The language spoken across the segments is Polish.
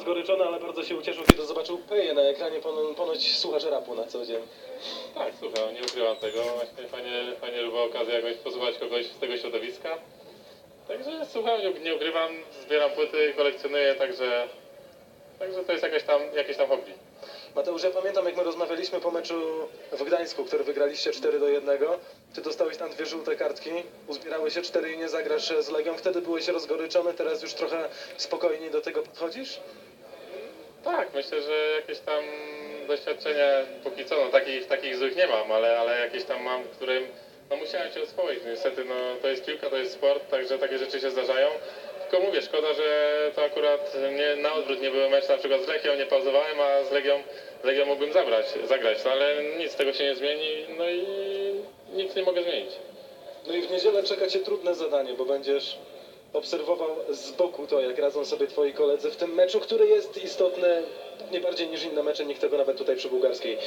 Zgoryczony, ale bardzo się ucieszył, kiedy zobaczył Peję na ekranie, pon- ponoć słuchacz rapu na co dzień. Tak, słucham, nie ukrywam tego. Właśnie fajnie, fajnie że była okazja jakoś posłuchać kogoś z tego środowiska. Także słucham, nie, ukrywam, zbieram płyty, kolekcjonuję, także, także to jest jakieś tam, jakieś tam hobby. Mateusz, ja pamiętam jak my rozmawialiśmy po meczu w Gdańsku, który wygraliście 4 do 1. Ty dostałeś tam dwie żółte kartki, uzbierały się cztery i nie zagrasz z Legią. Wtedy byłeś rozgoryczony, teraz już trochę spokojniej do tego podchodzisz? Tak, myślę, że jakieś tam doświadczenia póki co, no takich, takich złych nie mam, ale, ale jakieś tam mam, którym no musiałem się oswoić. Niestety no to jest piłka, to jest sport, także takie rzeczy się zdarzają. Tylko mówię, szkoda, że to akurat nie, na odwrót nie były mecze na przykład z Legią, nie pauzowałem, a z Legią, z Legią mógłbym zabrać, zagrać, no ale nic z tego się nie zmieni, no i nic nie mogę zmienić. No i w niedzielę czeka cię trudne zadanie, bo będziesz obserwował z boku to, jak radzą sobie twoi koledzy w tym meczu, który jest istotny nie bardziej niż inne mecze, nikt tego nawet tutaj przy Bułgarskiej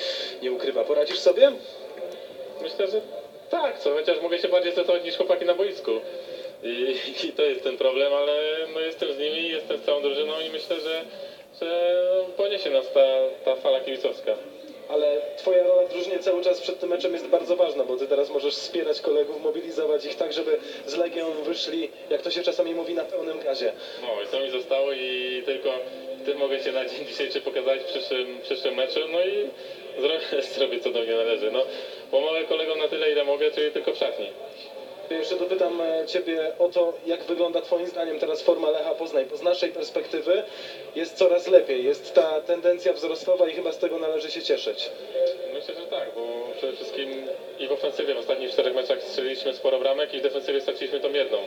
nie ukrywa. Poradzisz sobie? Myślę, że tak, co chociaż mogę się bardziej zdecydować niż chłopaki na boisku. I, I to jest ten problem, ale no jestem z nimi, jestem z całą drużyną i myślę, że, że poniesie nas ta, ta fala kibicowska. Ale twoja rola w drużynie cały czas przed tym meczem jest bardzo ważna, bo ty teraz możesz wspierać kolegów, mobilizować ich tak, żeby z Legią wyszli, jak to się czasami mówi, na pełnym gazie. No i to mi zostało i tylko tym mogę się na dzień dzisiejszy pokazać w przyszłym, przyszłym meczu, no i zrobię, zrobię co do mnie należy. No, pomogę kolegom na tyle ile mogę, czyli tylko w szatni. Jeszcze dopytam e, Ciebie o to, jak wygląda Twoim zdaniem teraz forma Lecha Poznań, bo z naszej perspektywy jest coraz lepiej, jest ta tendencja wzrostowa i chyba z tego należy się cieszyć. Myślę, że tak, bo przede wszystkim i w ofensywie w ostatnich czterech meczach strzeliliśmy sporo bramek i w defensywie straciliśmy tą jedną.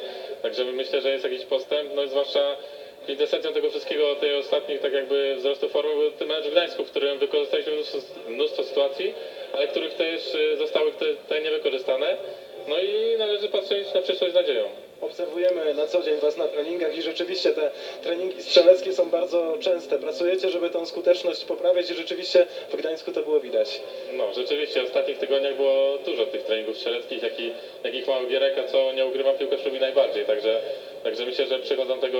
Także myślę, że jest jakiś postęp, no i zwłaszcza kwintesencją tego wszystkiego, tej ostatnich tak jakby wzrostu formy był ten mecz Gdańsku, w którym wykorzystaliśmy mnóstwo, mnóstwo sytuacji, ale których też y, zostały te niewykorzystane. No i należy patrzeć na przyszłość z nadzieją. Obserwujemy na co dzień Was na treningach i rzeczywiście te treningi strzeleckie są bardzo częste. Pracujecie, żeby tą skuteczność poprawiać i rzeczywiście w Gdańsku to było widać. No, rzeczywiście w ostatnich tygodniach było dużo tych treningów strzeleckich, jak i, jakich mały gierek, a co nie ukrywam piłkę lubi najbardziej, także, także myślę, że przychodzą tego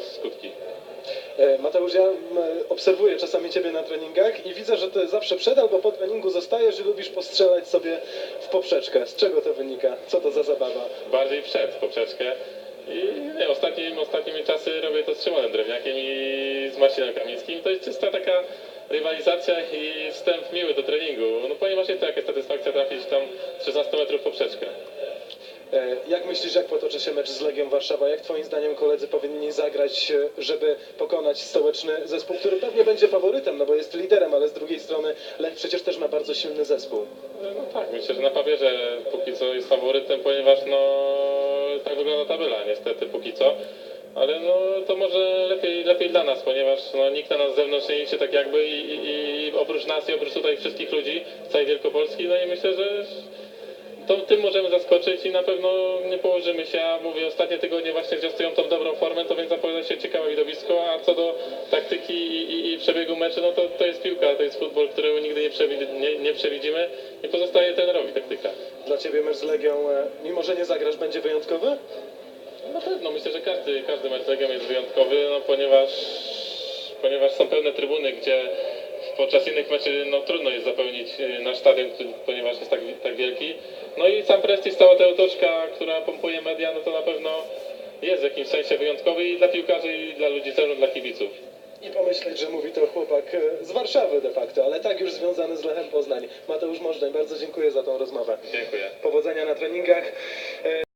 skutki. E, Mateusz, ja obserwuję czasami Ciebie na treningach i widzę, że Ty zawsze przed albo po treningu zostajesz i lubisz postrzelać sobie poprzeczkę. Z czego to wynika? Co to za zabawa? bardziej przed poprzeczkę. I nie, ostatnim, ostatnimi czasy robię to z Szymonem Drewniakiem i z Marcinem Kamińskim. To jest czysta taka rywalizacja i wstęp miły do treningu. No ponieważ jest to jakaś satysfakcja trafić tam z 16 metrów poprzeczkę. E, Jak myślisz, jak potoczy się mecz z Legią Warszawa? Jak Twoim zdaniem koledzy powinni zagrać, e, żeby pokonać stołeczny zespół, który pewnie będzie faworytem, no bo jest liderem, ale z drugiej strony Lech przecież też ma bardzo silny zespół. No tak, myślę, że na papierze póki co jest faworytem, ponieważ no tak wygląda tabela niestety póki co. Ale no to może lepiej, lepiej dla nas, ponieważ no, nikt na nas z zewnątrz nie liczy tak jakby i, i, i oprócz nas i oprócz tutaj wszystkich ludzi z całej Wielkopolski, no i myślę, że to tym możemy zaskoczyć i na pewno nie położymy się, a mówię, ostatnie tygodnie właśnie zwiastują tą dobrą formę, to więc zapowiada się ciekawe widowisko, a co do taktyki i, i, i przebiegu meczu, no to, to jest piłka, to jest futbol, którego nigdy nie, przewi- nie, nie przewidzimy i pozostaje trenerowi taktyka. Dla Ciebie mecz z Legią, e, mimo że nie zagrasz, będzie wyjątkowy? Na pewno, myślę, że każdy, każdy mecz z Legią jest wyjątkowy, no ponieważ, ponieważ są pełne trybuny, gdzie podczas innych meczy no, trudno jest zapełnić y, nasz stadion, ponieważ jest tak, tak wielki. No i sam prestiż, cała ta otoczka, która pompuje media, no to na pewno jest w jakimś sensie wyjątkowy i dla piłkarzy, i dla ludzi, zarówno dla kibiców. I pomyśleć, że mówi to chłopak e, z Warszawy de facto, ale tak już związany z Lechem Poznań. Mateusz Możdżeń, bardzo dziękuję za tą rozmowę. Dziękuję. Powodzenia na treningach. E,